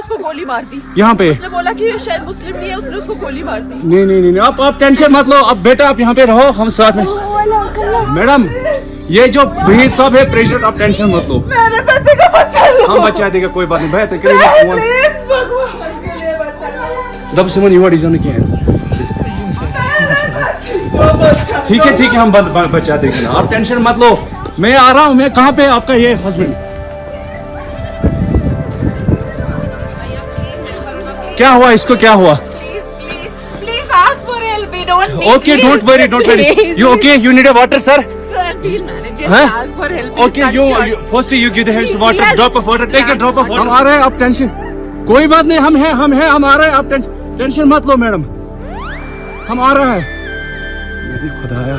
उसको गोली मार दी। यहाँ पे। उसने बोला कि ये शायद मुस्लिम नहीं है उसने उसको गोली मार दी। नहीं नहीं नहीं आप आप टेंशन मत लो। अब बेटा आप यहाँ पे रहो हम साथ में मैडम ये जो वहीद साहब है प्रेसिडेंट आप टेंशन मत लो। मेरे बेटे का बच्चा लो हम बचा देगा कोई बात नहीं। भैया तो करिए फ़ोन। बच्चा दब से मन युवा डिज़ाइन किया है। ठीक है ठीक है हम बंद ब- बचा देंगे ना। आप टेंशन मत लो। मैं आ रहा हूँ मैं कहाँ पे आपका ये हस्बैंड क्या हुआ? इसको क्या हुआ? Please, please, please ask for help. We don't need okay don't worry don't worry you okay you need a water sir. Okay you first you give the He- water drop of water take a drop of water हम आ रहे हैं आप tension कोई बात नहीं हम हैं हम हैं हम आ रहे हैं आप टेंशन टेंशन मत लो मैडम हम आ रहे हैं। मेरी खुदाया।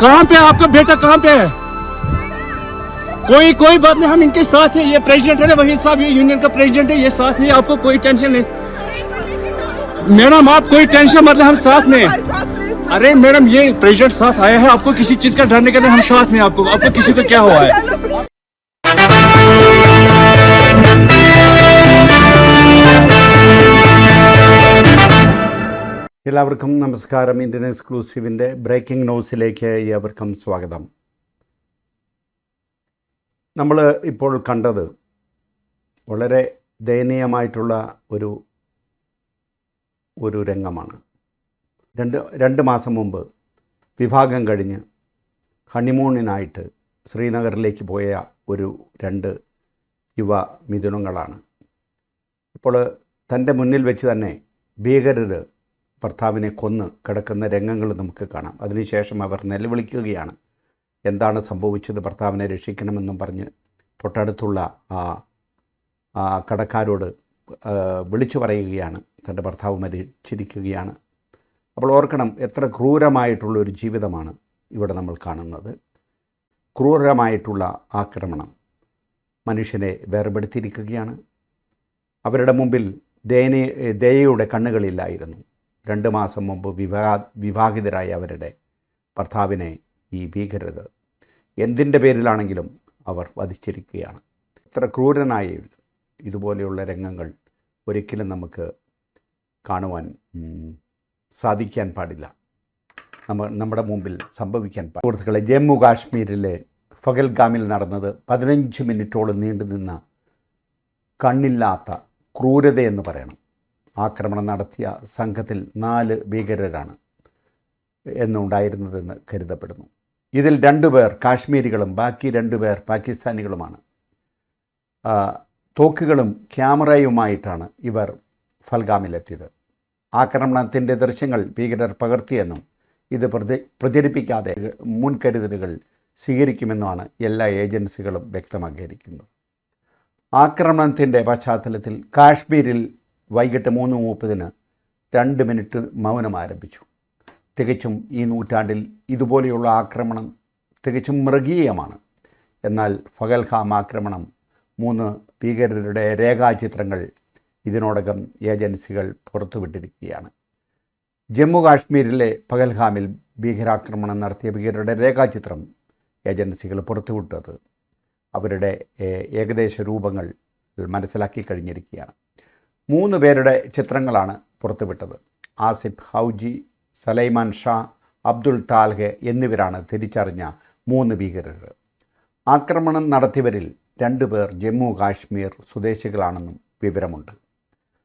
कहाँ पे आपका बेटा कहाँ पे है? कोई कोई बात नहीं हम इनके साथ हैं ये प्रेसिडेंट है ना वही साहब ये यूनियन का प्रेसिडेंट है ये साथ नहीं आपको कोई टेंशन नहीं मैडम आप कोई टेंशन मतलब हम साथ में हैं। भाई साहब प्लीज अरे मैडम ये प्रेसिडेंट साथ आया है आपको किसी चीज का डरने के लिए हम साथ में हैं आपको आपको किसी को क्या हुआ है चलो എല്ലാവർക്കും നമസ്കാരം ഇന്ത്യൻ എക്സ്ക്ലൂസീവിൻ്റെ ബ്രേക്കിംഗ് ന്യൂസിലേക്ക് ഏവർക്കും സ്വാഗതം നമ്മൾ ഇപ്പോൾ കണ്ടത് വളരെ ദയനീയമായിട്ടുള്ള ഒരു ഒരു രംഗമാണ്. രണ്ട് രണ്ട് മാസം മുമ്പ് വിഭാഗം കഴിഞ്ഞ് ഹണിമൂണിനായിട്ട് ശ്രീനഗറിലേക്ക് പോയ ഒരു രണ്ട് യുവ മിഥുനങ്ങളാണ്. ഇപ്പോൾ തന്റെ മുന്നിൽ വെച്ച് തന്നെ ഭീകരർ ഭർത്താവിനെ കൊന്ന് കിടക്കുന്ന രംഗങ്ങൾ നമുക്ക് കാണാം. അതിനുശേഷം അവർ നിലവിളിക്കുകയാണ്. എന്താണ് സംഭവിച്ചത് ഭർത്താവിനെ രക്ഷിക്കണമെന്നും പറഞ്ഞ് തൊട്ടടുത്തുള്ള ആ കടക്കാരോട് വിളിച്ചു പറയുകയാണ്. തന്റെ ഭർത്താവ് മരിച്ചിരിക്കുകയാണ്. അപ്പോൾ ഓർക്കണം എത്ര ക്രൂരമായിട്ടുള്ള ഒരു ജീവിതമാണ് ഇവിടെ നമ്മൾ കാണുന്നത്. ക്രൂരമായിട്ടുള്ള ആക്രമണം മനുഷ്യനെ വേർപെടുത്തിയിരിക്കുകയാണ്. അവരുടെ മുമ്പിൽ ദയനെ ദയയുടെ കണ്ണുകളില്ലായിരുന്നു. രണ്ട് മാസം മുമ്പ് വിവാഹ വിവാഹിതരായ അവരുടെ ഭർത്താവിനെ ഈ ഭീകരത. എന്തിന്റെ പേരിലാണെങ്കിലും അവർ വധിച്ചിരിക്കുകയാണ്. ഇത്ര ക്രൂരനായ ഇതുപോലെയുള്ള രംഗങ്ങൾ ഒരിക്കലും നമുക്ക് കാണുവാൻ സാധിക്കാൻ പാടില്ല. നമ്മ നമ്മുടെ മുമ്പിൽ സംഭവിക്കാൻ പാടില്ല. സുഹൃത്തുക്കളെ ജമ്മു കാശ്മീരിലെ ഫഗൽഗാമിൽ നടന്നത് പതിനഞ്ച് മിനിറ്റോളം നീണ്ടു നിന്ന കണ്ണില്ലാത്ത ക്രൂരതയെന്ന് പറയണം. ആക്രമണം നടത്തിയ സംഘത്തിൽ നാല് ഭീകരരാണ് എന്നുണ്ടായിരുന്നതെന്ന് കരുതപ്പെടുന്നു. ഇതിൽ രണ്ടുപേർ കാശ്മീരികളും ബാക്കി രണ്ടുപേർ പാകിസ്ഥാനികളുമാണ്. തോക്കുകളും ക്യാമറയുമായിട്ടാണ് ഇവർ ഫൽഗാമിലെത്തിയത്. ആക്രമണത്തിന്റെ ദൃശ്യങ്ങൾ ഭീകരർ പകർത്തിയെന്നും ഇത് പ്രതി പ്രചരിപ്പിക്കാതെ മുൻകരുതലുകൾ സ്വീകരിക്കുമെന്നുമാണ് എല്ലാ ഏജൻസികളും വ്യക്തമാക്കിയിരിക്കുന്നത്. ആക്രമണത്തിന്റെ പശ്ചാത്തലത്തിൽ കാശ്മീരിൽ വൈകിട്ട് മൂന്ന് മുപ്പതിന് രണ്ട് മിനിറ്റ് മൗനം ആരംഭിച്ചു. തികച്ചും ഈ നൂറ്റാണ്ടിൽ ഇതുപോലെയുള്ള ആക്രമണം തികച്ചും മൃഗീയമാണ്. എന്നാൽ ഫഗൽഖാം ആക്രമണം മൂന്ന് ഭീകരരുടെ രേഖാചിത്രങ്ങൾ ഇതിനോടകം ഏജൻസികൾ പുറത്തുവിട്ടിരിക്കുകയാണ്. ജമ്മു കാശ്മീരിലെ പകൽഗാമിൽ ഭീകരാക്രമണം നടത്തിയ ഭീകരരുടെ രേഖാചിത്രം ഏജൻസികൾ പുറത്തുവിട്ടത്. അവരുടെ ഏകദേശ രൂപങ്ങൾ മനസ്സിലാക്കി കഴിഞ്ഞിരിക്കുകയാണ്. മൂന്ന് പേരുടെ ചിത്രങ്ങളാണ് പുറത്തുവിട്ടത്. ആസിഫ് ഹൗജി സലൈമാൻ ഷാ അബ്ദുൾ താൽഹെ എന്നിവരാണ് തിരിച്ചറിഞ്ഞ മൂന്ന് ഭീകരർ. ആക്രമണം നടത്തിയവരിൽ രണ്ടുപേർ ജമ്മു കാശ്മീർ സ്വദേശികളാണെന്നും വിവരമുണ്ട്.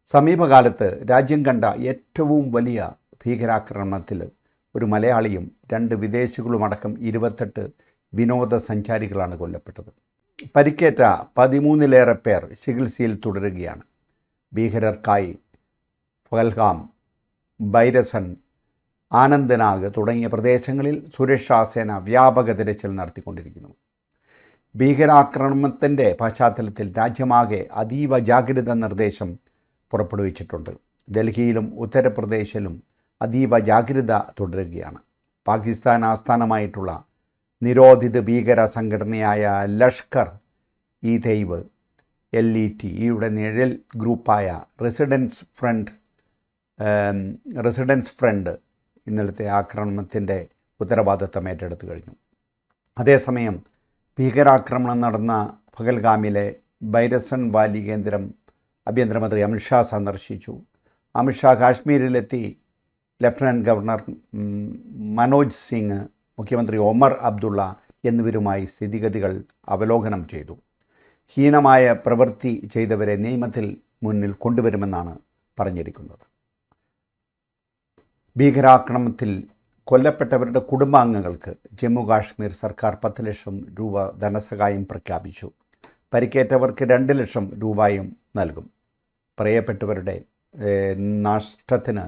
സമീപകാലത്ത് രാജ്യം കണ്ട ഏറ്റവും വലിയ ഭീകരാക്രമണത്തിൽ ഒരു മലയാളിയും രണ്ട് വിദേശികളുമടക്കം ഇരുപത്തെട്ട് വിനോദസഞ്ചാരികളാണ് കൊല്ലപ്പെട്ടത്. പരിക്കേറ്റ പതിമൂന്നിലേറെ പേർ ചികിത്സയിൽ തുടരുകയാണ്. ഭീകരർക്കായി ഫൽഹാം ബൈരസൻ ആനന്ദ്നാഗ് തുടങ്ങിയ പ്രദേശങ്ങളിൽ സുരക്ഷാ സേന വ്യാപക തിരച്ചിൽ നടത്തിക്കൊണ്ടിരിക്കുന്നു. ഭീകരാക്രമണത്തിന്റെ പശ്ചാത്തലത്തിൽ രാജ്യമാകെ അതീവ ജാഗ്രത നിർദ്ദേശം പുറപ്പെടുവിച്ചിട്ടുണ്ട്. ഡൽഹിയിലും ഉത്തർപ്രദേശിലും അതീവ ജാഗ്രത തുടരുകയാണ്. പാകിസ്ഥാൻ ആസ്ഥാനമായിട്ടുള്ള നിരോധിത ഭീകര സംഘടനയായ Lashkar e Taiba L E T യുടെ നിഴൽ ഗ്രൂപ്പായ റെസിഡൻസ് ഫ്രണ്ട് റെസിഡൻസ് ഫ്രണ്ട് ഇന്നലത്തെ ആക്രമണത്തിന്റെ ഉത്തരവാദിത്തം ഏറ്റെടുത്തു കഴിഞ്ഞു. അതേസമയം ഭീകരാക്രമണം നടന്ന പകൽഗാമിലെ ബൈരസൺ വാലി കേന്ദ്രം ആഭ്യന്തരമന്ത്രി അമിത്ഷാ സന്ദർശിച്ചു. അമിത്ഷാ കാശ്മീരിലെത്തി ലഫ്റ്റനന്റ് ഗവർണർ മനോജ് സിംഗ് മുഖ്യമന്ത്രി ഒമർ അബ്ദുള്ള എന്നിവരുമായി സ്ഥിതിഗതികൾ അവലോകനം ചെയ്തു. ഹീനമായ പ്രവൃത്തി ചെയ്തവരെ നിയമത്തിൽ മുന്നിൽ കൊണ്ടുവരുമെന്നാണ് പറഞ്ഞിരിക്കുന്നത്. ഭീകരാക്രമണത്തിൽ കൊല്ലപ്പെട്ടവരുടെ കുടുംബാംഗങ്ങൾക്ക് ജമ്മു കാശ്മീർ സർക്കാർ പത്ത് ലക്ഷം രൂപ ധനസഹായം പ്രഖ്യാപിച്ചു. പരിക്കേറ്റവർക്ക് രണ്ട് ലക്ഷം രൂപയും നൽകും. പ്രിയപ്പെട്ടവരുടെ നഷ്ടത്തിന്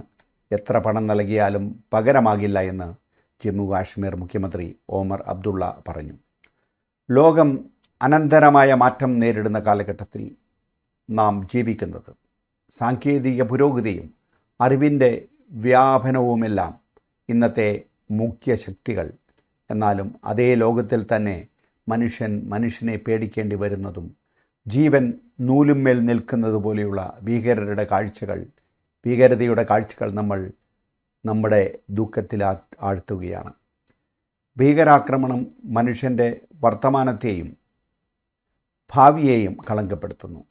എത്ര പണം നൽകിയാലും പകരമാകില്ല എന്ന് ജമ്മു കാശ്മീർ മുഖ്യമന്ത്രി ഓമർ അബ്ദുള്ള പറഞ്ഞു. ലോകം അനന്തരമായ മാറ്റം നേരിടുന്ന കാലഘട്ടത്തിൽ നാം ജീവിക്കുന്നത്. സാങ്കേതിക പുരോഗതിയും അറിവിന്റെ വ്യാപനവുമെല്ലാം ഇന്നത്തെ മുഖ്യ ശക്തികൾ. എന്നാലും അതേ ലോകത്തിൽ തന്നെ മനുഷ്യൻ മനുഷ്യനെ പേടിക്കേണ്ടി വരുന്നതും ജീവൻ നൂലുമേൽ നിൽക്കുന്നത് പോലെയുള്ള ഭീകരരുടെ കാഴ്ചകൾ ഭീകരതയുടെ കാഴ്ചകൾ നമ്മൾ നമ്മുടെ ദുഃഖത്തിൽ ആഴ്ത്തുകയാണ്. ഭീകരാക്രമണം മനുഷ്യന്റെ വർത്തമാനത്തെയും ഭാവിയെയും കളങ്കപ്പെടുത്തുന്നു.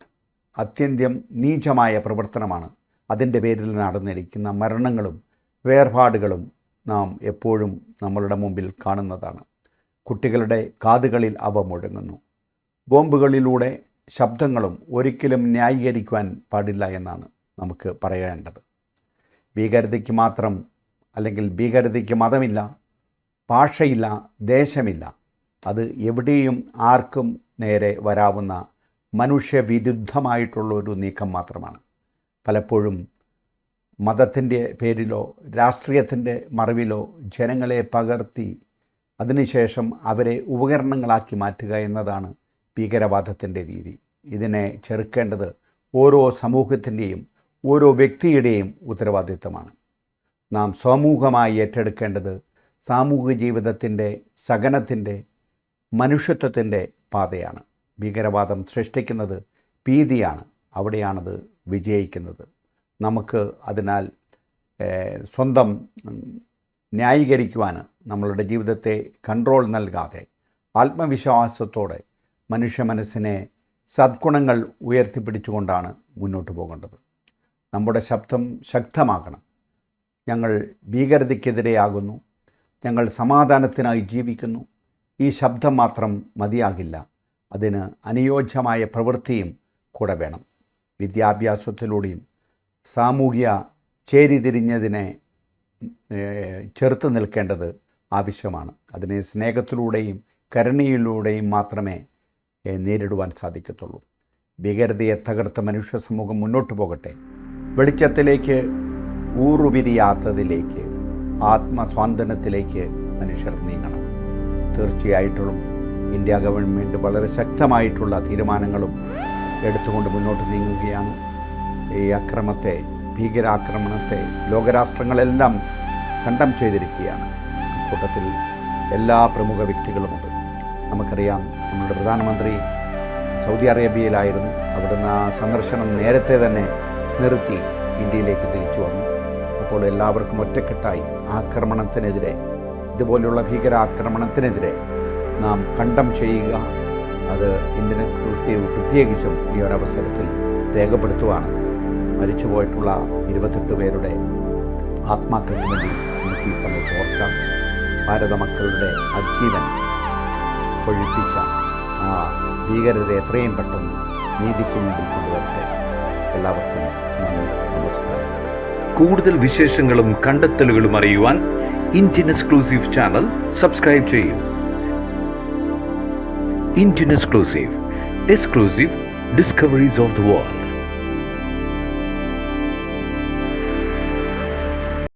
അത്യന്തം നീചമായ പ്രവർത്തനമാണ് അതിന്റെ പേരിൽ നടന്നിരിക്കുന്ന മരണങ്ങളും വേർപാടുകളും നാം എപ്പോഴും നമ്മളുടെ മുമ്പിൽ കാണുന്നതാണ്. കുട്ടികളുടെ കാതുകളിൽ അവ മുഴങ്ങുന്നു. ബോംബുകളിലൂടെ ശബ്ദങ്ങളും ഒരിക്കലും ന്യായീകരിക്കുവാൻ പാടില്ല എന്നാണ് നമുക്ക് പറയേണ്ടത്. ഭീകരതയ്ക്ക് മാത്രം അല്ലെങ്കിൽ ഭീകരതയ്ക്ക് മതമില്ല ഭാഷയില്ല ദേശമില്ല അത് എവിടെയും ആർക്കും നേരെ വരാവുന്ന മനുഷ്യവിരുദ്ധമായിട്ടുള്ള ഒരു നീക്കം മാത്രമാണ്. പലപ്പോഴും മതത്തിന്റെ പേരിലോ രാഷ്ട്രീയത്തിന്റെ മറവിലോ ജനങ്ങളെ പകർത്തി അതിനുശേഷം അവരെ ഉപകരണങ്ങളാക്കി മാറ്റുക എന്നതാണ് ഭീകരവാദത്തിന്റെ രീതി. ഇതിനെ ചെറുക്കേണ്ടത് ഓരോ സമൂഹത്തിന്റെയും ഓരോ വ്യക്തിയുടെയും ഉത്തരവാദിത്തമാണ്. നാം സമൂഹമായി ഏറ്റെടുക്കേണ്ടത് സാമൂഹിക ജീവിതത്തിന്റെ സഹനത്തിന്റെ മനുഷ്യത്വത്തിന്റെ പാതയാണ്. ഭീകരവാദം സൃഷ്ടിക്കുന്നത് ഭീതിയാണ്. അവിടെയാണത് വിജയിക്കുന്നത്. നമുക്ക് അതിനാൽ സ്വന്തം ന്യായീകരിക്കുവാൻ നമ്മളുടെ ജീവിതത്തെ കൺട്രോൾ നൽകാതെ ആത്മവിശ്വാസത്തോടെ മനുഷ്യ മനസ്സിനെ സദ്ഗുണങ്ങൾ ഉയർത്തിപ്പിടിച്ചുകൊണ്ടാണ് മുന്നോട്ട് പോകേണ്ടത്. നമ്മുടെ ശബ്ദം ശക്തമാക്കണം ഞങ്ങൾ ഭീകരതയ്ക്കെതിരെയാകുന്നു. ഞങ്ങൾ സമാധാനത്തിനായി ജീവിക്കുന്നു. ഈ ശബ്ദം മാത്രം മതിയാകില്ല. അതിന് അനുയോജ്യമായ പ്രവൃത്തിയും കൂടെ വേണം. വിദ്യാഭ്യാസത്തിലൂടെയും സാമൂഹ്യ ചേരിതിരിഞ്ഞതിനെ ചെറുത്ത് നിൽക്കേണ്ടത് ആവശ്യമാണ്. അതിനെ സ്നേഹത്തിലൂടെയും കരുണയിലൂടെയും മാത്രമേ നേരിടുവാൻ സാധിക്കത്തുള്ളൂ. ഭീകരതയെ തകർത്ത മനുഷ്യ സമൂഹം മുന്നോട്ട് പോകട്ടെ. വെളിച്ചത്തിലേക്ക് ഊറുപിരിയാത്തതിലേക്ക് ആത്മസ്വാന്തനത്തിലേക്ക് മനുഷ്യർ നീങ്ങണം. തീർച്ചയായിട്ടും ഇന്ത്യ ഗവൺമെന്റ് വളരെ ശക്തമായിട്ടുള്ള തീരുമാനങ്ങളും എടുത്തുകൊണ്ട് മുന്നോട്ട് നീങ്ങുകയാണ്. ഈ അക്രമത്തെ ഭീകരാക്രമണത്തെ ലോകരാഷ്ട്രങ്ങളെല്ലാം കണ്ടം ചെയ്തിരിക്കുകയാണ്. കൂട്ടത്തിൽ എല്ലാ പ്രമുഖ വ്യക്തികളുമുണ്ട്. നമുക്കറിയാം നമ്മുടെ പ്രധാനമന്ത്രി സൗദി അറേബ്യയിലായിരുന്നു. അവിടുന്ന് ആ സന്ദർശനം നേരത്തെ തന്നെ നിർത്തി ഇന്ത്യയിലേക്ക് തിരിച്ചു വന്നു. അപ്പോൾ എല്ലാവർക്കും ഒറ്റക്കെട്ടായി ആക്രമണത്തിനെതിരെ ഇതുപോലെയുള്ള ഭീകരാക്രമണത്തിനെതിരെ നാം കണ്ടം ചെയ്യുക അത് ഇന്ത്യൻ എക്സ്ക്ലൂസീവ് പ്രത്യേകിച്ചും ഈ ഒരവസരത്തിൽ രേഖപ്പെടുത്തുവാണ്. മരിച്ചുപോയിട്ടുള്ള ഇരുപത്തെട്ട് പേരുടെ ആത്മാക്കൾക്ക് വേണ്ടി നമുക്ക് ഈ സമയത്ത് ഓർക്കാം. ഭാരത മക്കളുടെ അജീവൻ ഒഴിപ്പിച്ച ആ ഭീകരത എത്രയും പെട്ടെന്ന് നീതിക്ക് മുമ്പിൽ കൊണ്ടുവരട്ടെ. എല്ലാവർക്കും നന്ദി നമസ്കാരം. കൂടുതൽ വിശേഷങ്ങളും കണ്ടെത്തലുകളും അറിയുവാൻ ഇന്ത്യൻ എക്സ്ക്ലൂസീവ് ചാനൽ സബ്സ്ക്രൈബ് ചെയ്യൂ. Indian exclusive exclusive discoveries of the world